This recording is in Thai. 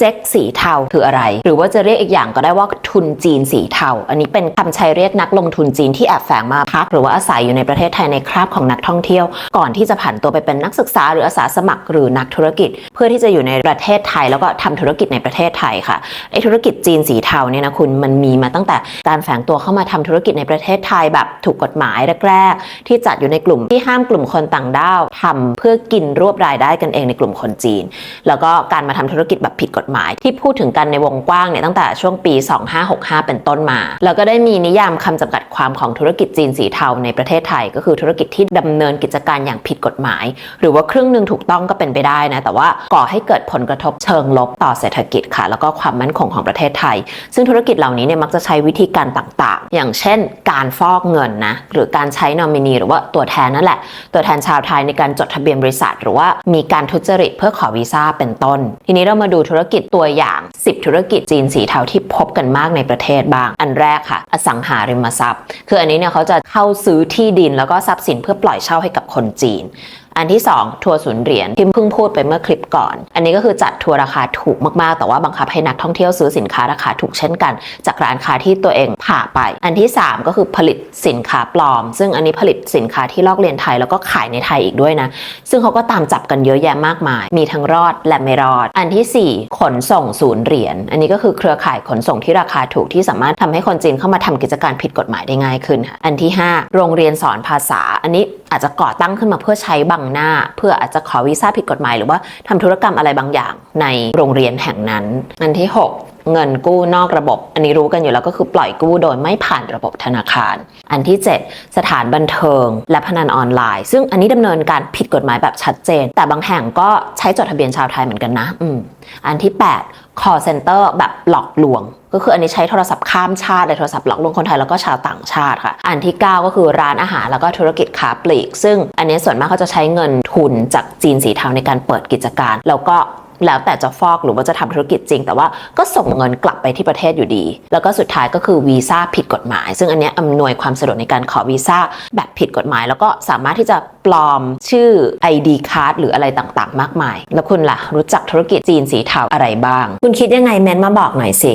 เจ๊กสีเทาคืออะไร หรือว่าจะเรียกอีกอย่างก็ได้ว่าทุนจีนสีเทา อันนี้เป็นคำใช้เรียกนักลงทุนจีนที่แอบแฝงมาพัก หรือว่าอาศัยอยู่ในประเทศไทยในคราบของนักท่องเที่ยว ก่อนที่จะผันตัวไปเป็นนักศึกษาหรืออาสาสมัครหรือนักธุรกิจ เพื่อที่จะอยู่ในประเทศไทยแล้วก็ทำธุรกิจในประเทศไทยค่ะไอธุรกิจจีนสีเทาเนี่ยนะคุณมันมีมาตั้งแต่การแฝงตัวเข้ามาทำธุรกิจในประเทศไทยแบบถูกกฎหมายแรกๆที่จัดอยู่ในกลุ่มที่ห้ามกลุ่มคนต่างด้าวทำเพื่อกินรวบรายได้กันเองในกลุ่มคนจีน แล้วก็การมาทำธุรกิจแบบผิดกฎหมาย ที่พูดถึงกันในวงกว้างเนี่ยตั้งแต่ช่วงปี 2565 เป็นต้นมา แล้วก็ได้มีนิยามคำจำกัดความของธุรกิจจีนสีเทาในประเทศไทย ก็คือธุรกิจที่ดำเนินกิจการอย่างผิดกฎหมาย หรือว่าครึ่งหนึ่งถูกต้องก็เป็นไปได้นะแต่ว่าก่อให้เกิดผลกระทบเชิงลบต่อเศรษฐกิจค่ะ แล้วก็ความมั่นคงของประเทศไทย ซึ่งธุรกิจเหล่านี้เนี่ยมักจะใช้วิธีการต่างๆ อย่างเช่น การฟอกเงินนะหรือการใช้นอมินีหรือว่าตัวแทนนั่นแหละ ตัวแทนชาวไทยในการจดทะเบียนบริษัท หรือว่ามีการทุจริตเพื่อขอวีซ่าเป็นต้น ทีนี้เรามาดูธุรกิจตัวอย่าง10 ธุรกิจจีนสีเทาที่พบกันมากในประเทศบ้าง อันแรกค่ะ อสังหาริมทรัพย์ คืออันนี้เนี่ยเขาจะเข้าซื้อที่ดินแล้วก็ทรัพย์สินเพื่อปล่อยเช่าให้กับคนจีนอันที่ 2 ทัวร์ศูนย์เหรียญที่เพิ่งพูดไปเมื่อคลิปก่อน อันนี้ก็คือจัดทัวร์ราคาถูกมากๆ แต่ว่าบังคับให้นักท่องเที่ยวซื้อสินค้าราคาถูกเช่นกัน จากร้านค้าที่ตัวเองผ่าไป อันที่ 3 ก็คือผลิตสินค้าปลอม ซึ่งอันนี้ผลิตสินค้าที่ลอกเลียนไทยแล้วก็ขายในไทยอีกด้วยนะ ซึ่งเขาก็ตามจับกันเยอะแยะมากมาย มีทั้งรอดและไม่รอด อันที่ 4 ขนส่งศูนย์เหรียญ อันนี้ก็คือเครือข่ายขนส่งที่ราคาถูกที่สามารถทำให้คนจีนเข้ามาทำกิจการผิดกฎหมายได้ง่ายขึ้นค่ะอันที่ 5 โรงเรียนสอนภาษา อันนี้อาจจะก่อตั้งขึ้นมาเพื่อใช้บังหน้า เพื่ออาจจะขอวีซ่าผิดกฎหมาย หรือว่าทำธุรกรรมอะไรบางอย่างในโรงเรียนแห่งนั้น อันที่ 6เงินกู้นอกระบบ อันนี้รู้กันอยู่แล้วก็คือปล่อยกู้โดยไม่ผ่านระบบธนาคาร อันที่ 7 สถานบันเทิง และพนันออนไลน์ ซึ่งอันนี้ดำเนินการผิดกฎหมายแบบชัดเจน แต่บางแห่งก็ใช้จดทะเบียนชาวไทยเหมือนกันนะ อืมอันที่ 8 call center แบบหลอกลวง ก็คืออันนี้ใช้โทรศัพท์ข้ามชาติเลยโทรศัพท์หลอกลวงคนไทยแล้วก็ชาวต่างชาติค่ะ อันที่ 9 ก็คือร้านอาหารแล้วก็ธุรกิจค้าปลีก ซึ่งอันนี้ส่วนมากเขาจะใช้เงินทุนจากจีนสีเทาในการเปิดกิจการ แล้วก็ แล้วแต่จะฟอกหรือว่าจะทำธุรกิจจริง แต่ว่าก็ส่งเงินกลับไปที่ประเทศอยู่ดี แล้วก็สุดท้ายก็คือวีซ่าผิดกฎหมาย ซึ่งอันนี้อำนวยความสะดวกในการขอวีซ่าแบบผิดกฎหมาย แล้วก็สามารถที่จะปลอมชื่อ ID card หรืออะไรต่างๆ มากมาย แล้วคุณล่ะ รู้จักธุรกิจจีนสีเทาอะไรบ้าง คุณคิดยังไงแมนมาบอกหน่อยสิ